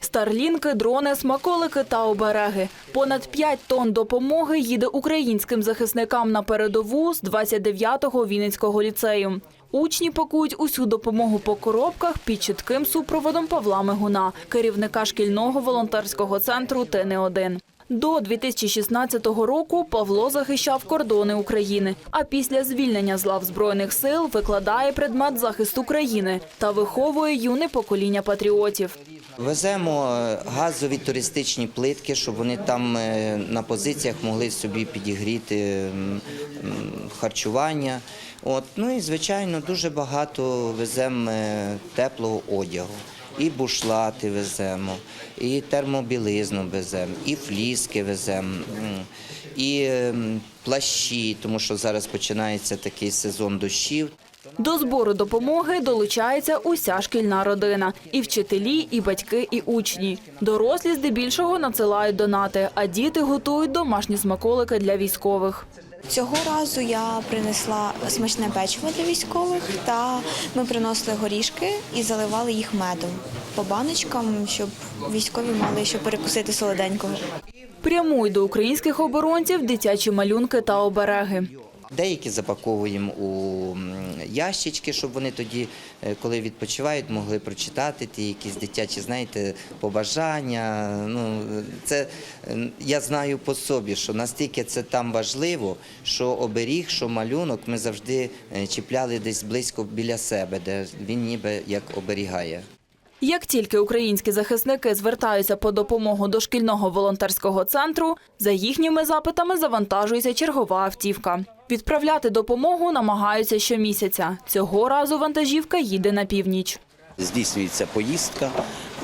Старлінки, дрони, смаколики та обереги. Понад 5 тонн допомоги їде українським захисникам на передову з 29-го Вінницького ліцею. Учні пакують усю допомогу по коробках під чітким супроводом Павла Мигуна, керівника шкільного волонтерського центру ТН1. До 2016 року Павло захищав кордони України, а після звільнення з лав Збройних сил викладає предмет захисту країни та виховує юне покоління патріотів. Веземо е, газові туристичні плитки, щоб вони там е, на позиціях могли собі підігріти харчування. От. Ну і звичайно дуже багато веземо е, теплого одягу. І бушлати веземо, і термобілизну веземо, і фліски веземо, і плащі, тому що зараз починається такий сезон дощів. До збору допомоги долучається уся шкільна родина – і вчителі, і батьки, і учні. Дорослі здебільшого надсилають донати, а діти готують домашні смаколики для військових. Цього разу я принесла смачне печиво для військових, та ми приносили горішки і заливали їх медом по баночкам, щоб військові мали що перекусити солоденького. Прямують до українських оборонців дитячі малюнки та обереги. Деякі запаковуємо у ящички, щоб вони тоді, е, коли відпочивають, могли прочитати ті якісь дитячі, знаєте, побажання. Ну, це я знаю по собі, що настільки це там важливо, що оберіг, що малюнок ми завжди е, чіпляли десь близько біля себе, де він ніби як оберігає. Як тільки українські захисники звертаються по допомогу до шкільного волонтерського центру, за їхніми запитами завантажується чергова автівка. Відправляти допомогу намагаються щомісяця. Цього разу вантажівка їде на північ. Здійснюється поїздка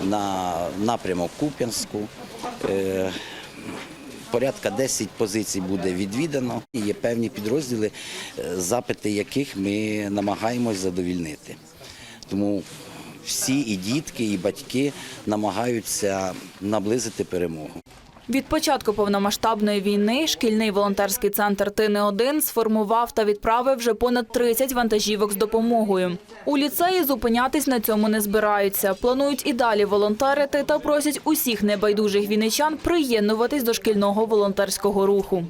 на напрямок Куп'янську. Е, Порядка 10 позицій буде відвідано. Є певні підрозділи, е, запити яких ми намагаємось задовільнити. Тому всі і дітки, і батьки намагаються наблизити перемогу. Від початку повномасштабної війни шкільний волонтерський центр «Тини-1» сформував та відправив вже понад 30 вантажівок з допомогою. У ліцеї зупинятись на цьому не збираються. Планують і далі волонтерити та просять усіх небайдужих вінничан приєднуватись до шкільного волонтерського руху.